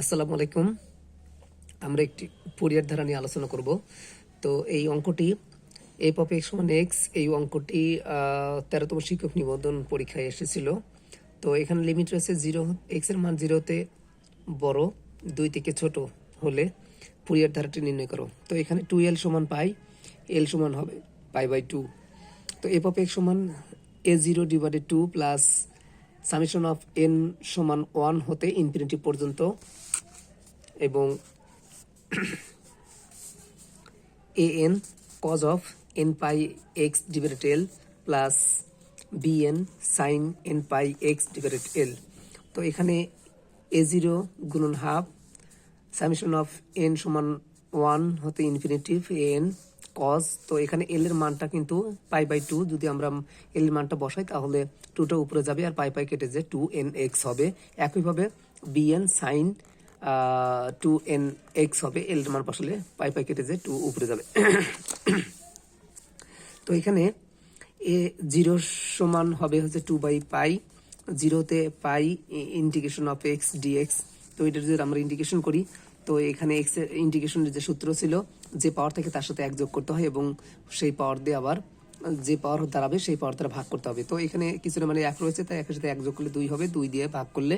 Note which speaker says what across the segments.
Speaker 1: আসসালামু আলাইকুম। আমরা একটি ফুরিয়ার ধারা নিয়ে আলোচনা করব। তো এই অঙ্কটি এ পপ এক্স সমান এক্স এই অঙ্কটি তেরোতম শিক্ষক নিবন্ধন পরীক্ষায় এসেছিল। তো এখানে লিমিট রয়েছে জিরো এক্সের মান জিরোতে বড়, দুই থেকে ছোট হলে ফুরিয়ার ধারাটি নির্ণয় করো। তো এখানে টু এল সমান পাই এল সমান হবে পাই বাই টু তো এ পপ এক্স সমান A zero divided two plus summation of N সমান ওয়ান হতে ইনফিনিটি পর্যন্ত এবং A N cos of N pi X divided L plus B N sine N pi X divided L তো এখানে এ zero গুণন half summation of N সমান one হতে infinitive N cos তো এখানে এল এর মানটা কিন্তু পাই বাই টু যদি আমরা এল এর মানটা বসাই, তাহলে টুটা উপরে যাবে আর পাই পাই কেটে যে টু এন এক্স হবে। একইভাবে B N sine two N X হবে এল মান বসালে, পাই পাই কেটে যে টু উপরে যাবে। তো এখানে এ জিরো সমান হবে হচ্ছে টু বাই পাই জিরোতে pi integration of X D X তো এটা যদি আমরা ইন্টিগ্রেশন করি, তো এখানে এক্সের ইন্টিগ্রেশনের যে সূত্র ছিল, যে পাওয়ার থেকে তার সাথে যোগ করতে হয় এবং সেই পাওয়ার দিয়ে আবার যে পাওয়ার দাঁড়াবে, সেই পাওয়ার দ্বারা ভাগ করতে হবে। তো এখানে কিছুটা মানে এক রয়েছে, তাই একের সাথে যোগ করলে দুই হবে, দুই দিয়ে ভাগ করলে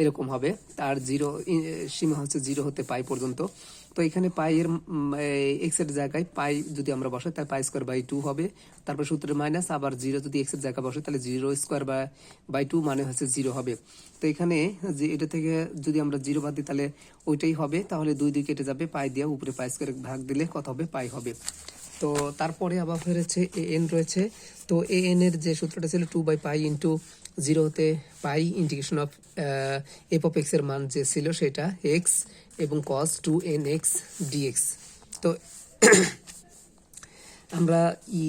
Speaker 1: এরকম হবে। তার জিরো সীমা হচ্ছে জিরো হতে পাই পর্যন্ত। তো এখানে পাই এর এক্সের জায়গায় পাই যদি আমরা বসাই, তাহলে পাই স্কোয়ার বাই টু হবে। তারপর সূত্রের মাইনাস, আবার জিরো যদি এক্সের জায়গায় বসে, তাহলে জিরো স্কোয়ার বা, বাই টু মানে হচ্ছে জিরো হবে। তো এখানে যে, এটা থেকে যদি আমরা জিরো বাদ দিই, তাহলে ওইটাই হবে। তাহলে দুই দুই কেটে যাবে, পাই দিয়ে উপরে পাই স্কোয়ার ভাগ দিলে কত হবে? পাই হবে। তো তারপরে আবার ফেরেছে, এ এন রয়েছে। তো এ এন এর যে সূত্রটা ছিল two by pi into zero হতে pi integration of F of এক্সের মান যে ছিল সেটা এক্স এবং cos two N X D X তো আমরা ই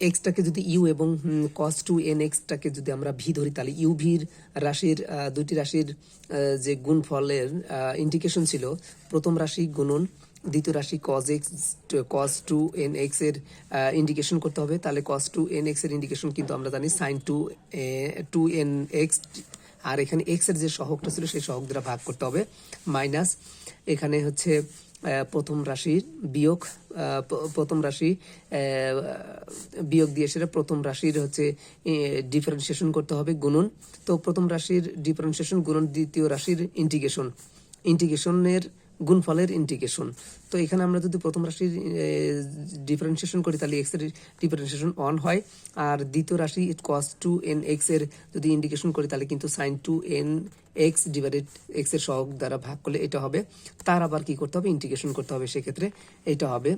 Speaker 1: এক্সটাকে যদি ইউ এবং কস টু এন এক্সটাকে যদি আমরা ভি ধরি, তাহলে ইউ ভির রাশির দুইটি রাশির যে গুণফলের ইন্ডিকেশন ছিল, প্রথম রাশি গুণন দ্বিতীয় রাশি cos X cos two N এক্সের ইন্ডিকেশন করতে হবে। তাহলে কজ টু এন এক্সের ইন্ডিকেশন কিন্তু আমরা জানি sine two two N X আর এখানে এক্সের যে সহগটা ছিল সেই সহগ দ্বারা ভাগ করতে হবে। মাইনাস এখানে হচ্ছে প্রথম রাশির বিয়োগ প্রথম রাশি বিয়োগ দিয়ে সেটা প্রথম রাশির হচ্ছে ডিফারেন্সিয়েশন করতে হবে গুণন। তো প্রথম রাশির ডিফারেন্সিয়েশন গুণন দ্বিতীয় রাশির ইন্টিগ্রেশন ইন্টিগ্রেশনের গুণফলের ইন্টিগ্রেশন তো এখানে আমরা যদি প্রথম রাশির ডিফারেন্সিয়েশন করি, তাহলে এক্সের ডিফারেন্সিয়েশন অন হয়। আর দ্বিতীয় রাশি কস টু এন এক্সের যদি ইন্ডিকেশন করি, তাহলে কিন্তু sine two N X divided এক্সের সহগ দ্বারা ভাগ করলে এটা হবে। তার আবার কি করতে হবে? ইন্টিগ্রেশন করতে হবে। সেক্ষেত্রে এটা হবে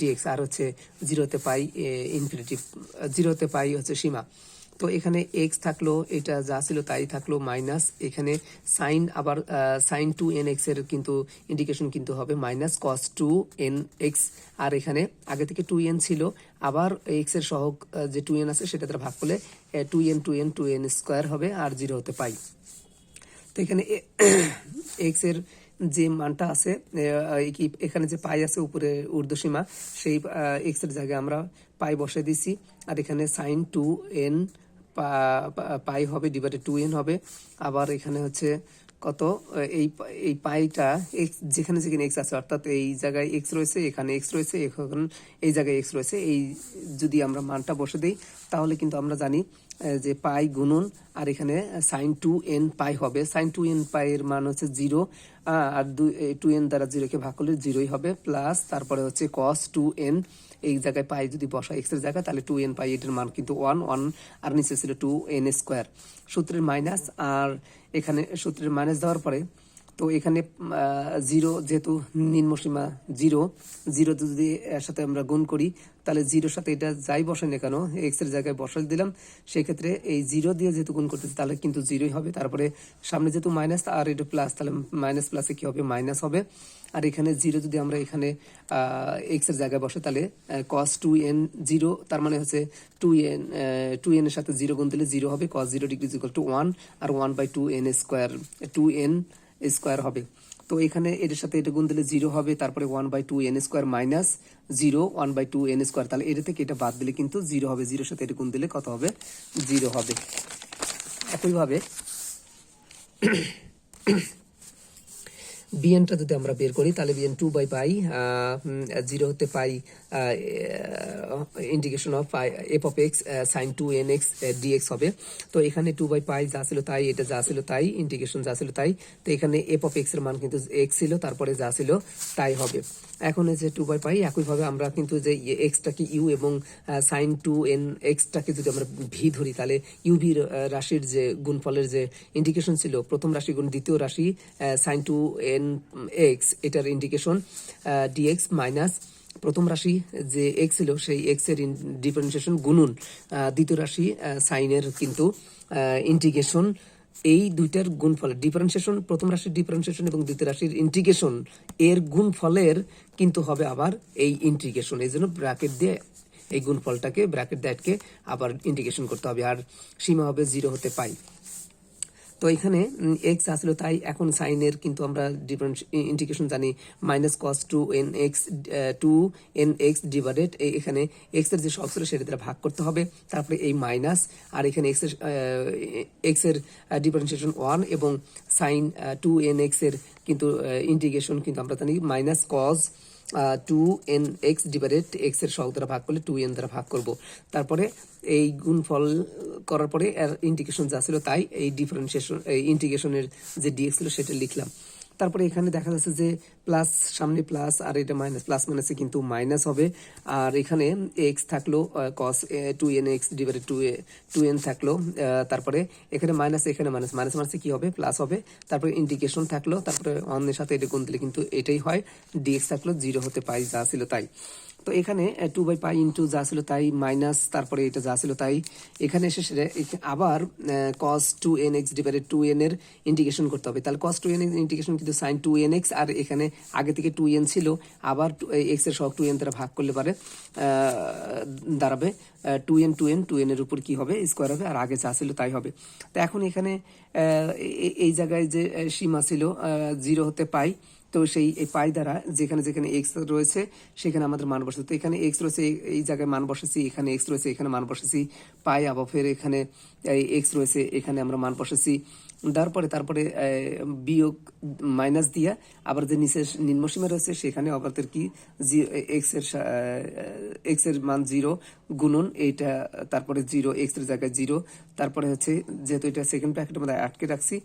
Speaker 1: ডিএক্স আর হচ্ছে জিরোতে পাই ইনফিনিটিভ জিরোতে পাই হচ্ছে সীমা। তো এখানে এক্স থাকল, এটা যা ছিল তাই থাকল মাইনাস এখানে সাইন আবার সাইন টু এন এক্সের কিন্তু ইন্ডিকেশন কিন্তু হবে minus cos two N X আর এখানে আগে থেকে টু এন ছিল, আবার এক্সের সহগ যে টু এন আছে সেটা তারা ভাগ করলে two N two N two N square হবে আর জিরো হতে পাই। তো এখানে এক্সের যে মানটা আছে এখানে যে পাই আছে উপরে ঊর্ধ্বসীমা, সেই এক্সের জায়গায় আমরা পাই বসে দিছি। আর এখানে সাইন টু এন পাই হবে ডিভাইডেড টু এন হবে। আবার এখানে হচ্ছে কত? এই এই পাইটা এক্স যেখানে যেখানে এক্স আছে, অর্থাৎ এই জায়গায় এক্স রয়েছে, এখানে এক্স রয়েছে, এখন এই জায়গায় এক্স রয়েছে। এই যদি আমরা মানটা বসে দিই, তাহলে কিন্তু আমরা জানি যে পাই গুণন, আর এখানে সাইন টু এন পাই হবে। সাইন টু এন পাই এর মান হচ্ছে জিরো আর দুই টু এন দ্বারা জিরোকে ভাগ করলে জিরোই হবে প্লাস তারপরে হচ্ছে কস টু এন এই জায়গায় পাই যদি বসা এক্সের জায়গায় তাহলে টু এন পাই এটার মান কিন্তু ওয়ান ওয়ান আর নিচে ছিল টু এন স্কোয়ার সূত্রের মাইনাস আর এখানে সূত্রের মাইনাস দেওয়ার পরে তো এখানে জিরো যেহেতু নিম্নসীমা জিরো জিরো যদি এর সাথে আমরা গুণ করি, তাহলে জিরোর সাথে এটা যাই বসাই না কেন এক্সের জায়গায় বসাই দিলাম, সেক্ষেত্রে এই জিরো দিয়ে যেহেতু গুণ করতেছি, তাহলে কিন্তু জিরোই হবে। তারপরে সামনে যেহেতু মাইনাস আর এটা প্লাস তাহলে মাইনাস প্লাসে কি হবে? মাইনাস হবে। আর এখানে জিরো যদি আমরা এখানে এক্সের জায়গায় বসে, তাহলে কস টু এন জিরো, তার মানে হচ্ছে টু এন টু এন এর সাথে জিরো গুণ দিলে জিরো হবে। Cos zero degree equal to one R one by two N square two N square হবে। তো এখানে এটার সাথে এটা গুণ দিলে জিরো হবে, তারপরে one by two N square minus zero, one by two N square. তাহলে এটা থেকে এটা বাদ দিলে কিন্তু জিরো হবে। জিরোর সাথে এটা গুণ দিলে কত হবে? জিরো হবে। একইভাবে বিএনটা যদি আমরা বের করি, তাহলে B N two by pi zero হতে pi indication of F of X sine two N X D X হবে। তো এখানে টু বাই পাই যা ছিল তাই, এটা যা ছিল তাই ইন্ডিকেশন যা ছিল তাই। তো এখানে এফ অফ এক্সের মান কিন্তু এক্স ছিল, তারপরে যা ছিল তাই হবে। এখন এই যে টু বাই পাই একইভাবে আমরা কিন্তু যে এক্সটাকে ইউ এবং সাইন টু এন এক্সটাকে যদি আমরা ভি ধরি, তাহলে ইউভির রাশির যে গুণফলের যে ইন্ডিকেশন ছিল, প্রথম রাশি গুণ দ্বিতীয় রাশি সাইন টু এন এক্স এটার ইন্ডিকেশন ডিএক্স মাইনাস প্রথম রাশি যে এক্স ছিল, সেই এক্সের ডিফারেন্সিয়েশন গুণুন দ্বিতীয় রাশি সাইনের কিন্তু ইন্টিগ্রেশন এই দুইটার গুণফলের ডিফারেন্সিয়েশন প্রথম রাশির ডিফারেন্সিয়েশন এবং দ্বিতীয় রাশির ইন্টিগ্রেশন এর গুণফলের কিন্তু হবে আবার এই ইন্টিগ্রেশন এই জন্য ব্র্যাকেট দিয়ে এই গুণফলটাকে ব্র্যাকেট দ্যাটকে আবার ইন্টিগ্রেশন করতে হবে। আর সীমা হবে জিরো হতে পাই। তো এখানে এক্স আসলো, তাই এখন সাইনের কিন্তু আমরা ডিফারেন্স ইন্টিগ্রেশন জানি। Minus cos two N X two N X divided এখানে এক্সের যে সব ছিল সেটা দ্বারা ভাগ করতে হবে। তারপরে এই মাইনাস আর এখানে এক্সের এক্সের ডিফারেন্সিয়েশন ওয়ান এবং সাইন টু এন এক্সের কিন্তু ইন্টিগ্রেশন কিন্তু আমরা জানি। Minus cos two N X divided এক্সের সহগ দ্বারা ভাগ করলে টু এন দ্বারা ভাগ করব। তারপরে এই গুণফল করার পরে এর ইন্টিগ্রেশন যা ছিল তাই এই ডিফারেন্সিয়েশন এই ইন্টিগ্রেশনের যে ডিএক্স ছিল সেটা লিখলাম। তারপরে এখানে দেখা যাচ্ছে যে প্লাস সামনে প্লাস আর এটা মাইনাস প্লাস মাইনাসে কিন্তু মাইনাস হবে। আর এখানে এক্স থাকল cos two n x divided to A two n থাকল। তারপরে এখানে মাইনাস এখানে মাইনাস মাইনাস মাইনাসে কী হবে? প্লাস হবে। তারপরে ইন্ডিকেশন থাকল, তারপরে অন্যের সাথে এটা গুণ দিলে কিন্তু এটাই হয়। ডিএক্স থাকল জিরো হতে পাই, যা ছিল তাই। তো এখানে টু বাই পাই ইন্টু যা ছিল তাই মাইনাস তারপরে এটা যা ছিল তাই। এখানে এসে আবার cos two n x divided two n এর ইন্টিগ্রেশন করতে হবে। তাহলে cos two n x integration কিন্তু সাইন টু এন এক্স আর এখানে আগে থেকে টু এন ছিল। আবার এক্সের সব টু এন তারা ভাগ করলে পারে দাঁড়াবে two n two n two n এর উপর কি হবে? স্কোয়ার হবে, আর আগে যা ছিল তাই হবে। তো এখন এখানে এই জায়গায় যে সীমা ছিল জিরো হতে পাই তো সেই পাই দ্বারা যেখানে যেখানে এক্স রয়েছে, সেখানে আমাদের মান বসাতে তো এখানে এক্স রয়েছে, এই- জায়গায় মান বসেছি এখানে এক্স রয়েছে, এখানে মান বসেছি পাই আবার ফের এখানে এক্স রয়েছে, এখানে আমরা মান বসেছি তারপরে তারপরে বিয়োগ মাইনাস দিয়া আবার যে নিচে নিম্নসীমা রয়েছে, সেখানে আমাদের কি? এক্সের এক্সের মান জিরো গুণন এইটা, তারপরে জিরো এক্সের জায়গায় জিরো তারপরে হচ্ছে, যেহেতু এটা সেকেন্ড ব্র্যাকেটের মধ্যে আটকে রাখছি।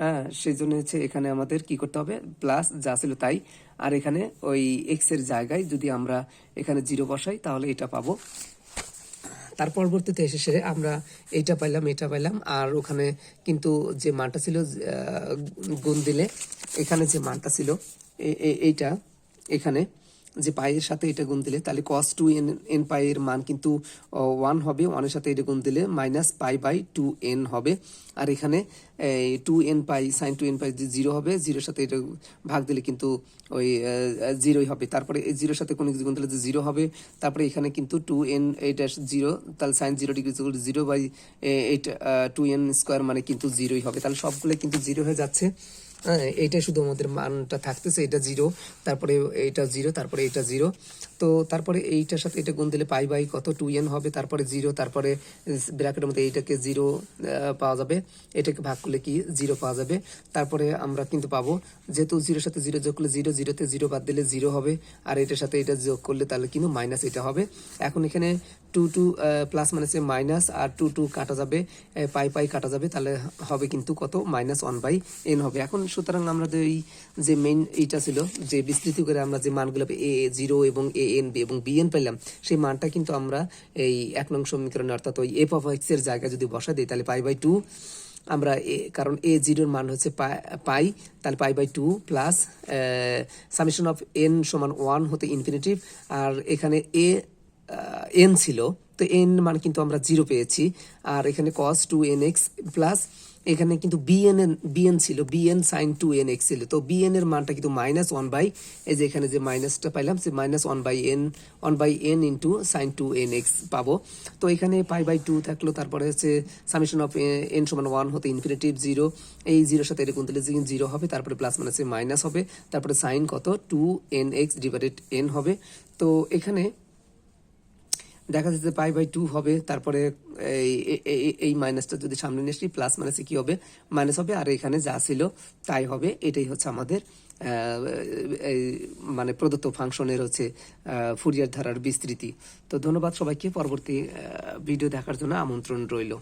Speaker 1: হ্যাঁ সেই জন্য হচ্ছে এখানে আমাদের কি করতে হবে? প্লাস যা ছিল তাই। আর এখানে ওই এক্সের জায়গায় যদি আমরা এখানে জিরো বসাই, তাহলে এটা পাবো। তার পরবর্তীতে এসে আমরা এইটা পাইলাম, এটা পাইলাম। আর ওখানে কিন্তু যে মানটা ছিল গুণ দিলে, এখানে যে মানটা ছিল এইটা, এখানে যে পায়ের সাথে এটা গুণ দিলে, তাহলে কস টু এন এন পাইয়ের মান কিন্তু ওয়ান হবে। ওয়ানের সাথে এটা গুণ দিলে minus pi by two n হবে। আর এখানে two n pi sine two n pi zero হবে জিরোর সাথে এটা ভাগ দিলে কিন্তু ওই জিরোই হবে। তারপরে এই জিরোর সাথে কোনো কিছু গুণ দিলে জিরো হবে। তারপরে এখানে কিন্তু টু এন এইটা জিরো তাহলে sine zero degree zero by eight two n square মানে কিন্তু জিরোই হবে। তাহলে সবগুলো কিন্তু জিরো হয়ে যাচ্ছে। হ্যাঁ এইটা শুধু আমাদের মানটা থাকতেছে এটা জিরো তারপরে এটা জিরো তারপরে এটা জিরো তো তারপরে এইটার সাথে এটা গুণ দিলে পাই বাই কত? টু এন হবে, তারপরে জিরো তারপরে ব্র্যাকেটের মধ্যে এইটাকে জিরো পাওয়া যাবে। এটাকে ভাগ করলে কি? জিরো পাওয়া যাবে। তারপরে আমরা কিন্তু পাবো, যেহেতু জিরোর সাথে জিরো যোগ করলে জিরো জিরোতে জিরো বাদ দিলে জিরো হবে, আর এটার সাথে এটা যোগ করলে তাহলে কিন্তু মাইনাস এটা হবে। এখন এখানে টু টু প্লাস মাইনাসে মাইনাস আর টু টু কাটা যাবে পাই পাই কাটা যাবে, তাহলে হবে কিন্তু কত? মাইনাস ওয়ান বাই এন হবে। এখন সুতরাং আমরা এই যে মেইন এইটা ছিল, যে বিস্তৃত করে আমরা যে মানগুলো এ জিরো এবং এ এন বি এবং বিএন পেলাম, সেই মানটা কিন্তু আমরা এই এক নং সমীকরণে অর্থাৎ ওই এফ অফ এক্সের জায়গায় যদি বসা দিই, তাহলে পাই বাই টু আমরা এ, কারণ এ জিরোর মান হচ্ছে পাই তাহলে pi by two plus summation of n সমান ওয়ান হতে ইনফিনিটিভ আর এখানে এ এন ছিল, তো এন মান কিন্তু আমরা জিরো পেয়েছি, আর এখানে cos two n x plus এখানে কিন্তু বিএন বিএন ছিল b n sine two n x ছিল। তো বিএন এর মানটা কিন্তু মাইনাস ওয়ান বাই এই যে এখানে যে মাইনাসটা পাইলাম সে minus one by n one by n into sine two n x পাবো। তো এখানে পাই বাই টু থাকল, তারপরে হচ্ছে সামেশন অফ এন সমান ওয়ান হতে ইনফিনিটিভ জিরো এই জিরোর সাথে এরকম দিলে জিরো হবে, তারপরে প্লাস মাইনাসে মাইনাস হবে, তারপরে সাইন কত? Two n x divided n হবে। তো এখানে দেখা যাচ্ছে পাই বাই টু হবে, তারপরে এই এই- মাইনাসটা যদি সামনে নিয়ে আসি প্লাস মাইনাসে কি হবে? মাইনাস হবে, আর এখানে যা ছিল তাই হবে। এটাই হচ্ছে আমাদের মানে প্রদত্ত ফাংশনের হচ্ছে ফুরিয়ার ধারার বিস্তৃতি। তো ধন্যবাদ সবাইকে। পরবর্তী ভিডিও দেখার জন্য আমন্ত্রণ রইল।